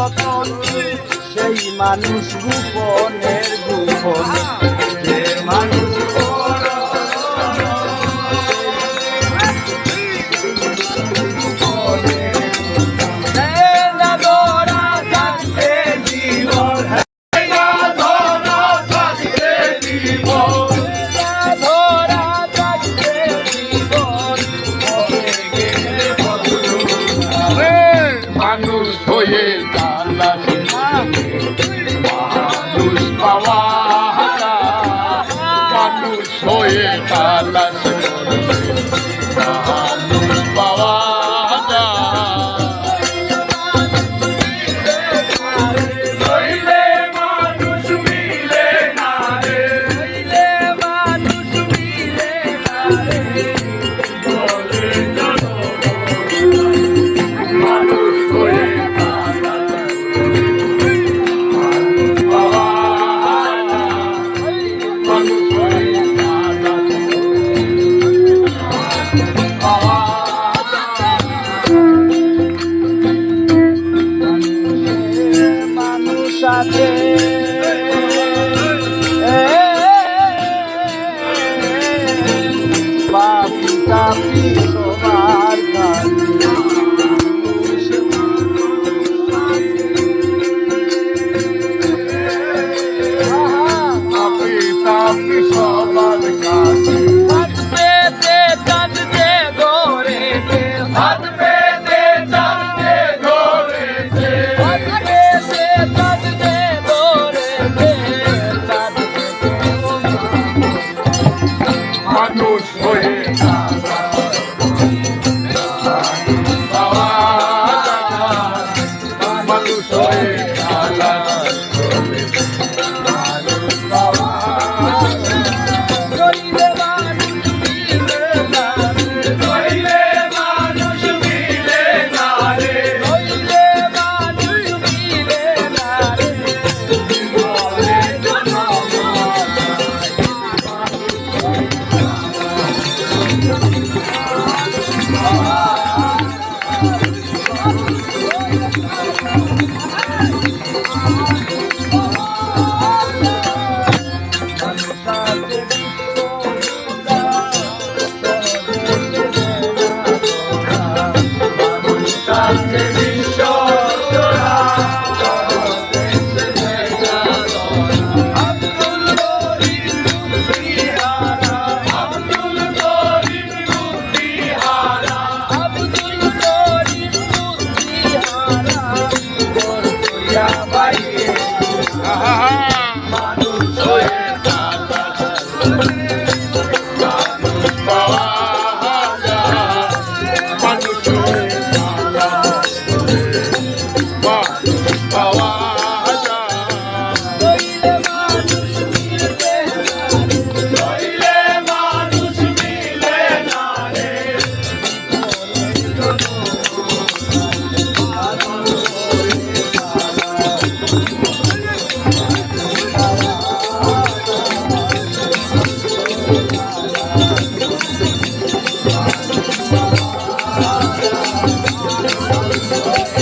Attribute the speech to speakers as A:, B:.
A: রতন সেই মানুষ ভুবনের ভুবন la la পাপি তাপি সবার কাছে। Rico.